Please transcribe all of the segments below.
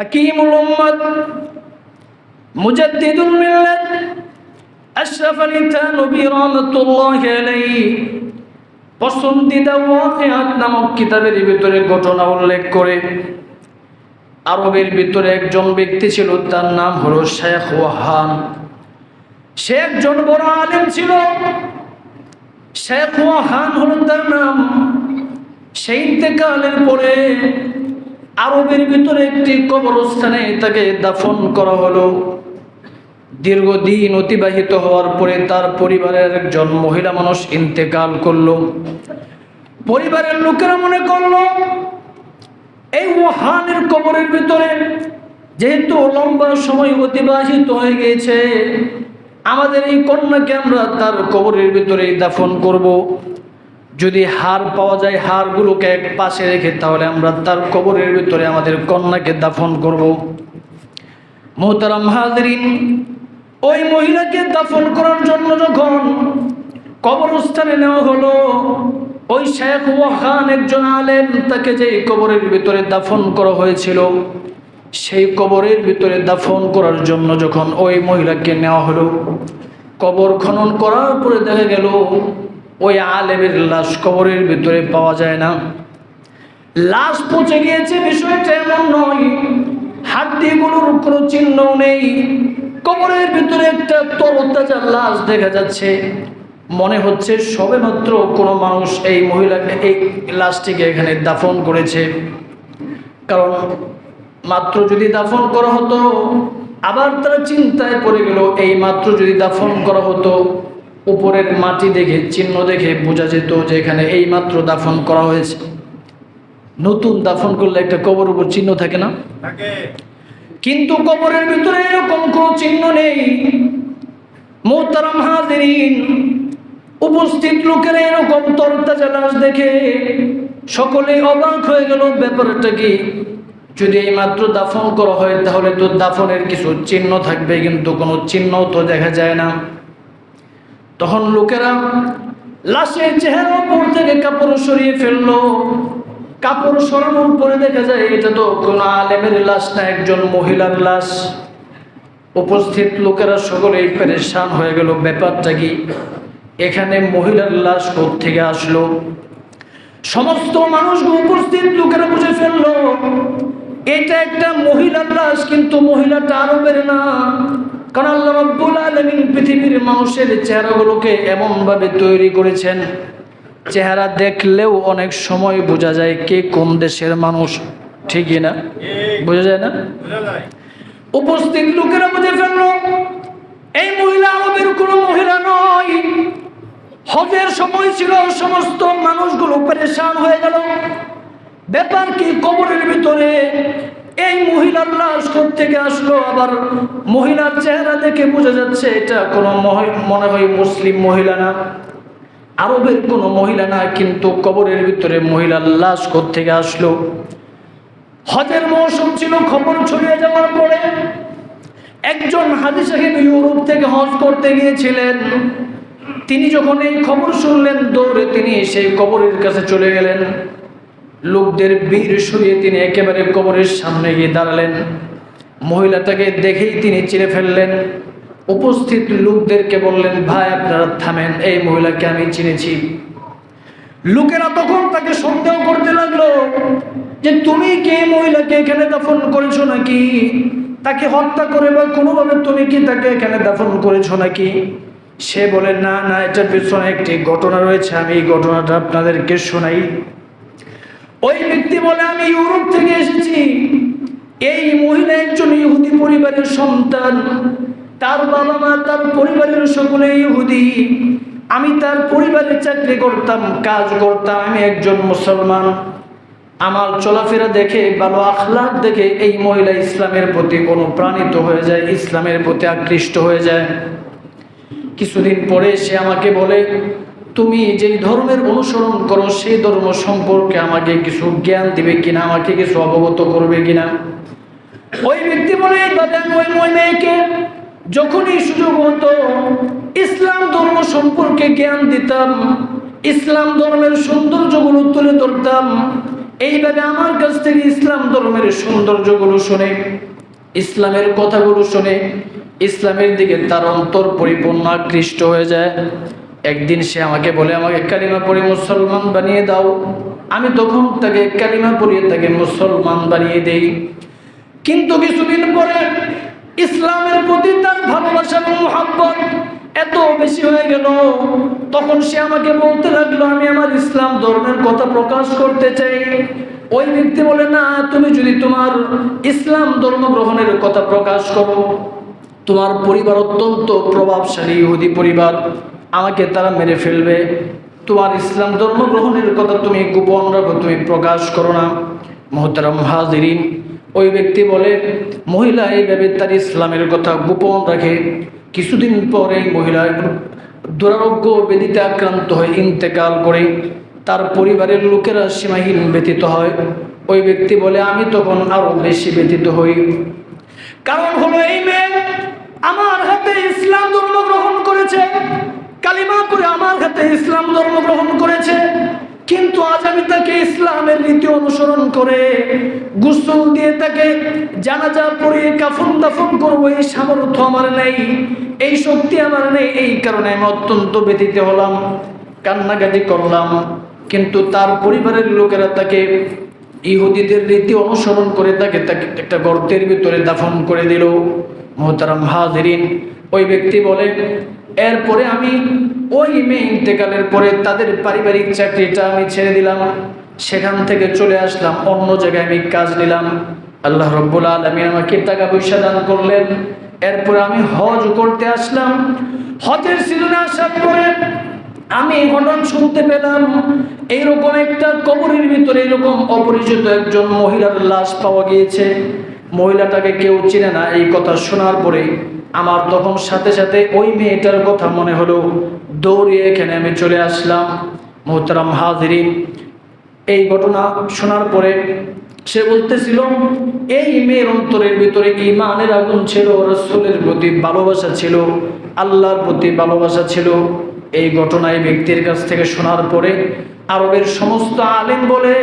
হাকিমুল উম্মত, মুজাদ্দিদুল মিল্লাত, আশরাফ আলী থানবী রহমতুল্লাহ আলাইহি পছন্দিদা ওয়াকিআত নামক কিতাবের ভিতরে ঘটনা উল্লেখ করে, আরবের ভিতরে একজন ব্যক্তি ছিল, তার নাম হলো শেখ ওয়াহান সে একজন বড় আলেম ছিল। শেখ ওয়াহান হলো তার নাম। সেই ইন্তেকালের পরে আরবের ভিতরে একটি কবরস্থানে তাকে দাফন করা হলো দীর্ঘদিন অতিবাহিত হওয়ার পরে তার পরিবারের একজন মহিলা মানুষ ইন্তেকাল করল পরিবারের লোকেরা মনে করল, এই ওহানের কবরের ভিতরে যেহেতু লম্বা সময় অতিবাহিত হয়ে গিয়েছে, আমাদের এই কন্যাকে আমরা তার কবরের ভিতরে দাফন করব। যদি হার পাওয়া যায় হারগুলোকে এক পাশে রেখে, তাহলে আমরা তার কবরের ভিতরে আমাদের কন্যাকে দাফন করব। মোহতারাম হাজরিন, ওই মহিলাকে দাফন করার জন্য যখন কবরস্থানে নেওয়া হলো, ওই শেখ ওয়াহান একজন আলেম, তাকে যে কবরের ভিতরে দাফন করা হয়েছিল, সেই কবরের ভিতরে দাফন করার জন্য যখন ওই মহিলাকে নেওয়া হলো, কবর খনন করার পরে দেখা গেল ওই আলেমের লাশ কবরের ভিতরে পাওয়া যায় না। লাশ পচে গিয়েছে, বিষয়টা এমন নয়। হাত হাড্ডিগুলোর কোনো চিহ্ন নেই। কবরের ভিতরে একটা তরতাজা লাশ দেখা যাচ্ছে। মনে হচ্ছে সবে মাত্র কোনো মানুষ এই মহিলাকে এই লাশটিকে এখানে দাফন করেছে। কারণ মাত্র যদি দাফন করা হতো, আবার তারা চিন্তায় পড়ে গেল, এই মাত্র যদি দাফন করা হতো উপরের মাটি দেখে চিহ্ন দেখে বোঝা যেত যে এখানে এই মাত্র দাফন করা হয়েছে। নতুন দাফন করলে একটা কবর উপর চিহ্ন থাকে না? কিন্তু কবরের ভিতরে এরকম কোনো চিহ্ন নেই। মোহতারাম হাজিরিন উপস্থিত লোকেরা এরকম তরতাজা লাশ দেখে সকলে অবাক হয়ে গেল। ব্যাপারটা কি? যদি এই মাত্র দাফন করা হয় তাহলে তো দাফনের কিছু চিহ্ন থাকবে কিন্তু কোনো চিহ্ন তো দেখা যায় না। তখন লোকেরা লাশের চেহারা উপর থেকে কাপড় সরিয়ে ফেলল। কাপড় সরানোর পরে দেখা যায়, এটা তো কোনো আলেমের লাশ না, একজন মহিলার লাশ। উপস্থিত লোকেরা সকলেই পেরেশান হয়ে গেল। ব্যাপারটা কি? এখানে মহিলার লাশ থেকে আসলো? সমস্ত মানুষ উপস্থিত লোকেরা বুঝে ফেলল, এটা একটা মহিলার লাশ, কিন্তু মহিলাটা আরবের না। কারণ আল্লাহ রব্বুল আলমিন পৃথিবীর মানুষের চেহারাগুলোকে এমনভাবে তৈরি করেছেন, চেহারা দেখলেও অনেক সময় বোঝা যায় কে কোন দেশের মানুষ ঠিকই না? বোঝা যায় না? উপস্থিত লোকেরা বুঝে ফেলল, এই মহিলা আরবের কোনো মহিলা নয়। হজের সময় ছিল, সমস্ত মানুষগুলো পরেশান হয়ে গেল। ব্যাপার কি? কবরের ভিতরে এই মহিলার লাশ থেকে আসলো? আবার মহিলার চেহারা দেখে বোঝা যাচ্ছে এটা কোনো মনে হয় মুসলিম মহিলা না। আরবের কোনো মহিলা না, কিন্তু কবরের ভিতরে মহিলার লাশ থেকে আসলো? হজের মৌসুম ছিল, খবর ছড়িয়ে যাওয়ার পরে একজন হাজি সাহেব ইউরোপ থেকে হজ করতে গিয়েছিলেন। তিনি যখন এই খবর শুনলেন, দৌড়ে তিনি সেই কবরের কাছে চলে গেলেন। লোকদের বীর সরিয়ে তিনি একেবারে কবরের সামনে গিয়ে দাঁড়ালেন। মহিলাটাকে দেখেই তিনি চিনে ফেললেন। উপস্থিত লোকদেরকে বললেন, ভাই, আপনারা থামেন, এই মহিলাকে আমি চিনেছি। লোকেরা তখন তাকে সন্দেহ করতে লাগল যে, তুমি কে মহিলাকে এখানে দাফন করেছ নাকি? তাকে হত্যা করে বা কোনোভাবে তুমি কি তাকে এখানে দাফন করেছ নাকি? সে বলে, না না, এটার পেছনে একটি ঘটনা রয়েছে। আমি এই ঘটনাটা আপনাদেরকে শোনাই। ওই ব্যক্তি বলে, আমি ইউরোপ থেকে এসেছি। এই মহিলা একজন ইহুদি পরিবারের সন্তান। তার বাবা মা তার পরিবারের সকলে ইহুদি। আমি তার পরিবারের চাকরি করতাম, কাজ করতাম, আমি একজন মুসলমান। আমার চলাফেরা দেখে, ভালো আখলাক দেখে এই মহিলা ইসলামের প্রতি অনুপ্রাণিত হয়ে যায়, ইসলামের প্রতি আকৃষ্ট হয়ে যায়। কিছুদিন পরে সে আমাকে বলে তুমি যেই ধর্মের অনুসরণ করো, সেই ধর্ম সম্পর্কে আমাকে কিছু জ্ঞান দিবে কিনা, আমাকে কিছু অবগত করবে কিনা? ওই ব্যক্তি বলে মেয়েকে যখনই সুযোগ হতো, ইসলাম ধর্ম সম্পর্কে জ্ঞান দিতাম, ইসলাম ধর্মের সৌন্দর্যগুলো তুলে ধরতাম। এইভাবে আমার কাছ থেকে ইসলাম ধর্মের সৌন্দর্যগুলো শুনে, ইসলামের কথাগুলো শুনে, ইসলামের দিকে তার অন্তর পরিপূর্ণ আকৃষ্ট হয়ে যায়। একদিন সে আমাকে বলে, আমাকে কালিমা পড়ে মুসলমান বানিয়ে দাও। আমি তখন তাকে কালিমা পড়িয়ে তাকে মুসলমান বানিয়ে দেই। কিন্তু কিছুদিন পরে ইসলামের প্রতি তার ভালোবাসা এবং মহাব্বত এত বেশি হয়ে গেল। তখন সে আমাকে বলতে লাগল, আমি আমার ইসলাম ধর্মের কথা প্রকাশ করতে চাই। ওই ব্যক্তি বলে, না, তুমি যদি তোমার ইসলাম ধর্ম গ্রহণের কথা প্রকাশ করো, তোমার পরিবার অত্যন্ত প্রভাবশালী ইহুদি পরিবার। আমাকে তারা মেরে ফেলবে। তোমার ইসলাম ধর্ম গ্রহণের কথা তুমি গোপন রাখো, তুমি প্রকাশ করো না। মোহতারাম হাজিরিন, ওই ব্যক্তি বলে, মহিলা এইভাবে তার ইসলামের কথা গোপন রাখে। কিছুদিন পরে মহিলা দুরারোগ্য বেদিতে আক্রান্ত হয়ে ইন্তেকাল করে। তার পরিবারের লোকেরা সীমাহীন ব্যতীত হয়। ওই ব্যক্তি বলে, আমি তখন আরও বেশি ব্যতীত হই। কারণ হলো এই মেয়ে আমার হাতে ইসলাম ধর্ম গ্রহণ করেছে। কালিমা করে আমার হাতে ইসলাম ধর্ম গ্রহণ করেছে। কিন্তু আজ আমি তাকে ইসলামের নীতি অনুসরণ করে গোসল দিয়ে তাকে জানাজা পড়িয়ে কাফন দাফন করব, এই সামর্থ্য আমার নেই, এই শক্তি আমার নেই, এই কারণে আমি অত্যন্ত ব্যতীত হলাম, কান্নাকাটি করলাম। কিন্তু তার পরিবারের লোকেরা তাকে ইহুদিদের রীতি অনুসরণ করে তাকে তাকে একটা গর্তের ভিতরে দাফন করে দিল। মোহতারাম হাজরিন, ওই ব্যক্তি বলে এরপরে আমি ওই মেয়ে ইন্তেকালের পরে তাদের পারিবারিক চাকরিটা আমি ছেড়ে দিলাম। সেখান থেকে চলে আসলাম, অন্য জায়গায় আমি কাজ নিলাম। আল্লাহ রব্বুল আলমী আমাকে টাকা পয়সা দান করলেন। এরপরে আমি হজ করতে আসলাম। হজের সিজনে আসার পরে আমি ঘটন শুনতে পেলাম, এইরকম একটা কবরের ভিতরে এরকম অপরিচিত একজন মহিলার লাশ পাওয়া গিয়েছে। মহিলাটাকে কেউ চিনে না, এই কথা শোনার পরে আমার তখন সাথে সাথে ওই মেয়েটার কথা মনে হলো। দৌড়িয়ে এখানে আমি চলে আসলাম। মোহতারাম হাজিরিন, এই ঘটনা শোনার পরে সে বলতেছিল, এই মেয়ের অন্তরের ভিতরে ইমানের আগুন ছিল, রসুলের প্রতি ভালোবাসা ছিল, আল্লাহর প্রতি ভালোবাসা ছিল। এই ঘটনা এই ব্যক্তির কাছ থেকে শোনার পরে আরবের সমস্ত আলেম বলে,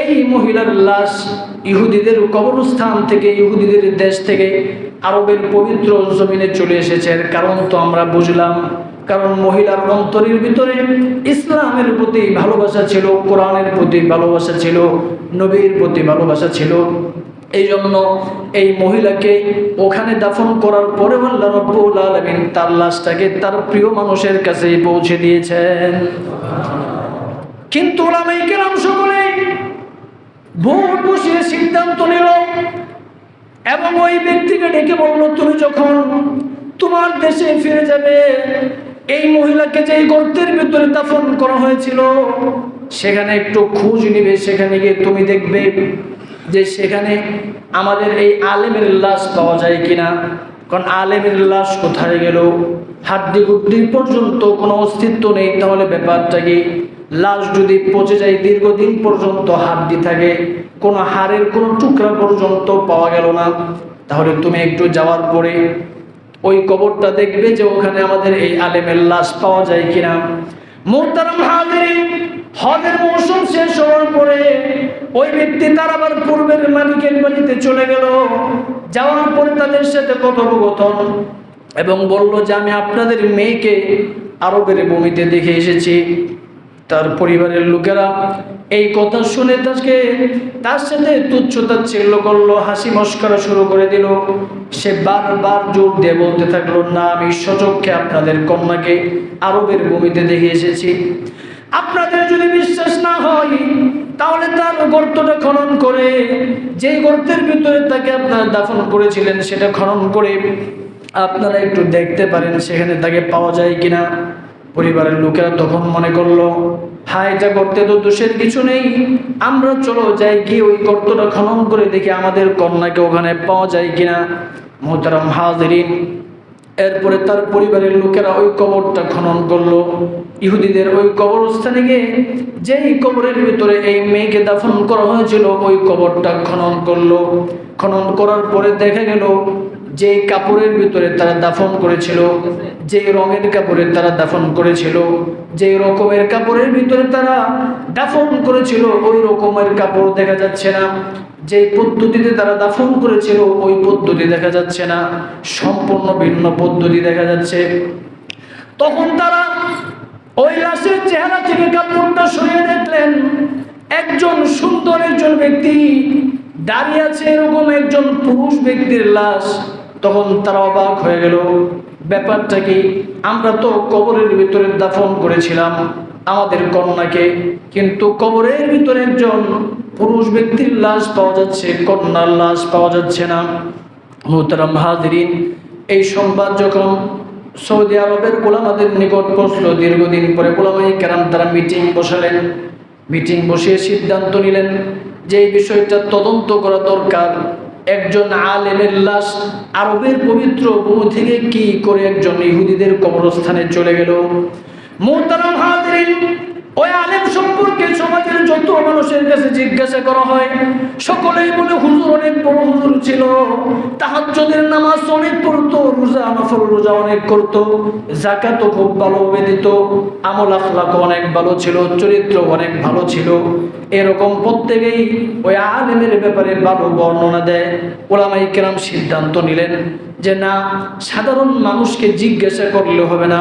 এই মহিলার লাশ ইহুদিদের কবরস্থান থেকে, ইহুদিদের দেশ থেকে আরবের পবিত্র জমিনে চলে এসেছে কারণ তো আমরা বুঝলাম, কারণ মহিলার অন্তরের ভিতরে ইসলামের প্রতি ভালোবাসা ছিল, কোরআনের প্রতি ভালোবাসা ছিল, নবীর প্রতি ভালোবাসা ছিল। এই জন্য এই মহিলাকে ওখানে দাফন করার পরে আল্লাহ রব্বুল আলমিন তার লাশটাকে তার প্রিয় মানুষের কাছে পৌঁছে দিয়েছেন। কিন্তু ওলামাই কেরাম সকলে ভোট বসিয়ে সিদ্ধান্ত নিল এবং ওই ব্যক্তিকে ডেকে বলল, তুমি যখন তোমার দেশে ফিরে যাবে, এই মহিলাকে যে গর্তের ভিতরে দাফন করা হয়েছিল, সেখানে একটু খোঁজ নিবে, সেখানে গিয়ে তুমি দেখবে যে সেখানে আমাদের এই আলেমের লাশ পাওয়া যায় কিনা। কারণ আলেমের লাশ কোথায় গেল? হাড্ডি গুড্ডি পর্যন্ত কোনো অস্তিত্ব নেই। তাহলে ব্যাপারটা কি লাশ যদি পচে যায়, দীর্ঘদিন পর্যন্ত হাড্ডি থাকে, কোনো হাড়ের কোনো টুকরা পর্যন্ত পাওয়া গেল না। তাহলে তুমি একটু যাওয়ার পরে ওই কবরটা দেখবে যে ওখানে আমাদের এই আলেমের লাশ পাওয়া যায় কিনা। শেষ হওয়ার পরে ওই ব্যক্তি তার আবার পূর্বের মালিকের বাড়িতে চলে গেল। যাওয়ার পরে কথোপকথন এবং বলল যে, আমি আপনাদের মেয়েকে আরবের ভূমিতে দেখে এসেছি। তার পরিবারের লোকেরা এই কথা শুনে তাকে তার সাথে তুচ্ছতা ছিল করল, হাসি মস্করা শুরু করে দিল। সে বারবার জোর দিয়ে বলতে থাকল, না, আমি সচক্ষে আপনাদের কন্যাকে আরবের ভূমিতে দেখে এসেছি। আপনাদের যদি বিশ্বাস না হয়, তাহলে তার গর্তটা খনন করে, যেই গর্তের ভিতরে তাকে আপনারা দাফন করেছিলেন, সেটা খনন করে আপনারা একটু দেখতে পারেন সেখানে তাকে পাওয়া যায় কিনা। পরিবারের লোকেরা তখন মনে করল, হায়, এটা করতে তো দোষের কিছু নেই। আমরা চলো যাই গিয়ে ওই গর্তটা খনন করে দেখি আমাদের কন্যাকে ওখানে পাওয়া যায় কিনা। মোহতারাম হাজরিন, এরপরে তার পরিবারের লোকেরা ওই কবরটা খনন করল। ইহুদিদের ওই কবরস্থানে গিয়ে যেই কবরের ভিতরে এই মেয়েকে দাফন করা হয়েছিল, ওই কবরটা খনন করল। খনন করার পরে দেখা গেল যে কাপড়ের ভিতরে তারা দাফন করেছিল যে রঙের কাপড়ে তারা দাফন করেছিল যে রকমের কাপড়ের ভিতরে তারা দাফন করেছিল, ওই রকমের কাপড় দেখা যাচ্ছে না। যে পদ্ধতিতে তারা দাফন করেছিল, ওই পদ্ধতি দেখা যাচ্ছে না। সম্পূর্ণ ভিন্ন পদ্ধতি দেখা যাচ্ছে। তখন তারা ওই লাশের চেহারা থেকে কাপড়টা সরিয়ে দেখলেন। একজন সুন্দর একজন ব্যক্তি দাঁড়িয়ে আছে এরকম একজন পুরুষ ব্যক্তির লাশ। তখন তারা অবাক হয়ে গেল। ব্যাপারটা কি? আমরা তো কবরের ভিতরে দাফন করেছিলাম আমাদের কন্যাকে, কিন্তু কবরের ভিতরে একজন পুরুষ ব্যক্তির লাশ পাওয়া যাচ্ছে, কন্যার লাশ পাওয়া যাচ্ছে না। মোহতারাম হাজরিন, এই সংবাদ যখন সৌদি আরবের গোলামাদের নিকট পৌঁছল, দীর্ঘদিন পরে গোলামাই কেরাম তারা মিটিং বসালেন। মিটিং বসিয়ে সিদ্ধান্ত নিলেন যে এই বিষয়টা তদন্ত করা দরকার। একজন আলেমের লাশ আরবের পবিত্র বহু থেকে কি করে একজন ইহুদিদের কবরস্থানে চলে গেল? মোহতারাম হাজরিন ওই আলেম সম্পর্কে সমাজের যত মানুষের কাছে জিজ্ঞাসা করা হয়, সকলেই বলে হুজুর অনেক বড় হুজুর ছিল। তাহাজ্জুদের নামাজ অনেক পড়তো, রোজা, নফল রোজা অনেক করতো জাকাতও খুব ভালোভাবে দিত, আমল আখলাক অনেক ভালো ছিল চরিত্র অনেক ভালো ছিল। এরকম প্রত্যেকেই ওই আলেমের ব্যাপারে ভালো বর্ণনা দেয়, ওলামাই কেরাম সিদ্ধান্ত নিলেন। যে না, সাধারণ মানুষকে জিজ্ঞাসা করলে হবে না,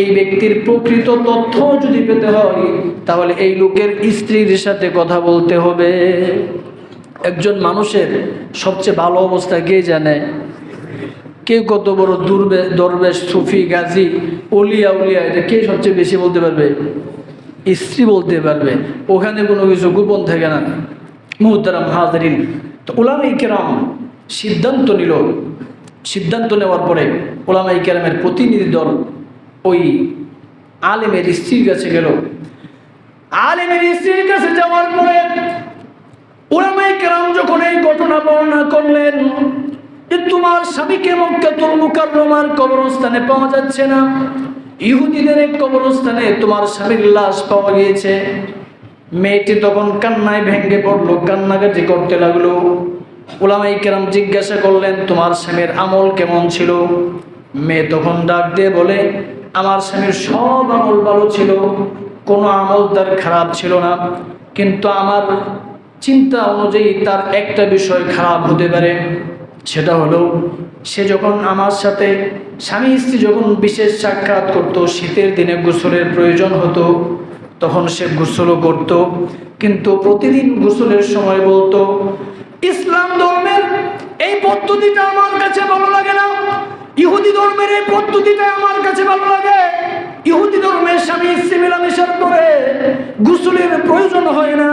এই ব্যক্তির প্রকৃত তথ্য যদি পেতে হয়, তাহলে এই লোকের স্ত্রীর সাথে কথা বলতে হবে। একজন মানুষের সবচেয়ে ভালো অবস্থা কে জানে? কে কত বড় দুর্বে, দরবেশ, সুফি, গাজী, অলিয়া, উলিয়া, এটা কে সবচেয়ে বেশি বলতে পারবে? স্ত্রী বলতে পারবে। ওখানে কোনো কিছু গোপন থাকে না। মুহতারাম হাজরিন, তো ওলামাই কেরাম সিদ্ধান্ত নিল সিদ্ধান্ত নেওয়ার পরে ওলামাই কেরামের প্রতিনিধি দল ওই আলেমের স্ত্রীর কাছে গেল। আলেমের স্ত্রীর কাছে যাওয়ার পরে ওলামাই কেরাম যখন এই ঘটনা বর্ণনা করলেন যে তোমার স্বামীকে মক্কাতুল মুকাররমার কবরস্থানে পাওয়া যাচ্ছে না, ইহুদিদের এক কবরস্থানে তোমার স্বামীর লাশ পাওয়া গিয়েছে। মেয়েটি তখন কান্নায় ভেঙে পড়ল, কান্নাকাটি করতে লাগল। ওলামাই কেরাম জিজ্ঞাসা করলেন, তোমার স্বামীর আমল কেমন ছিল? মেয়ে তখন ডাক দিয়ে বলে, আমার স্বামীর সব আমল ভালো ছিল, কোনো আমল তার খারাপ ছিল না, কিন্তু আমার চিন্তা অনুযায়ী তার একটা বিষয় খারাপ হতে পারে। সেটা হলো, সে যখন আমার সাথে স্বামী স্ত্রী যখন বিশেষ সাক্ষাৎ করত, শীতের দিনে গোসলের প্রয়োজন হতো, তখন সে গোসলও করত, কিন্তু প্রতিদিন গোসলের সময় বলতো ইসলাম ধর্মের এই পদ্ধতিটা আমার কাছে ভালো লাগে না। ইহুদি ধর্মের এই পদ্ধতিটা আমার কাছে ভালো লাগে। ইহুদি ধর্মের স্বামী মেলামেশার পরে গোসলের প্রয়োজন হয় না।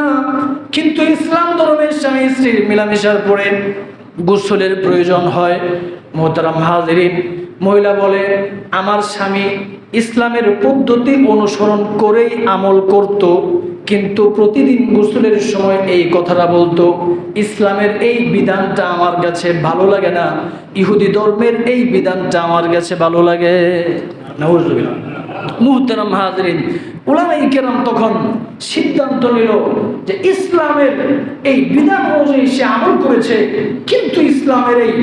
কিন্তু ইসলাম ধর্মের স্বামী স্ত্রীর মেলামেশার পরে গোসলের প্রয়োজন হয়। মোহতারাম হাজরিন, মহিলা বলে, আমার স্বামী ইসলামের পদ্ধতি অনুসরণ করেই আমল করত। কিন্তু প্রতিদিন গোসলের সময় এই কথাটা বলতো, ইসলামের এই বিধানটা আমার কাছে ভালো লাগে না, ইহুদি ধর্মের এই বিধানটা আমার কাছে ভালো লাগে। নাউজুবিল্লাহ। মুহতারাম হাজরিন উলামাই কেরাম তখন সিদ্ধান্ত নিল যে ইসলামের এই বিধান অনুযায়ী সে আমল করেছে, কিন্তু ইসলামের এই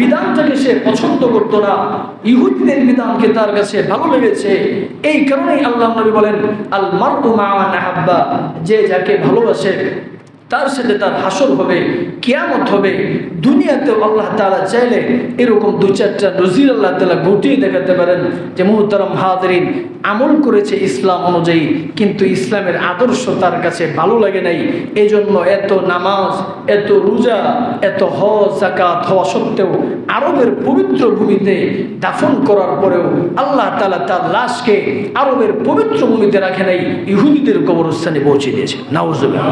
বিধানটাকে সে পছন্দ করতো না। ইহুদিদের বিধানকে তার কাছে ভালো লেগেছে। এই কারণেই আল্লাহ নবী বলেন, আল মারু মা যে যাকে ভালোবাসে তার সাথে তার হাসর হবে, কেয়ামত হবে। দুনিয়াতেও আল্লাহ তালা চাইলে এরকম দু চারটা নজির আল্লাহ তালা ঘটিয়ে দেখাতে পারেন যে মুহতারাম হাজরিন আমল করেছে ইসলাম অনুযায়ী, কিন্তু ইসলামের আদর্শ তার কাছে ভালো লাগে নাই। এই জন্য এত নামাজ, এত রোজা, এত হজ জাকাত হওয়া সত্ত্বেও আরবের পবিত্র ভূমিতে দাফন করার পরেও আল্লাহ তালা তার লাশকে আরবের পবিত্র ভূমিতে রাখে নাই, ইহুদিদের কবরস্থানে পৌঁছে দিয়েছে। নাউজুবিল্লাহ।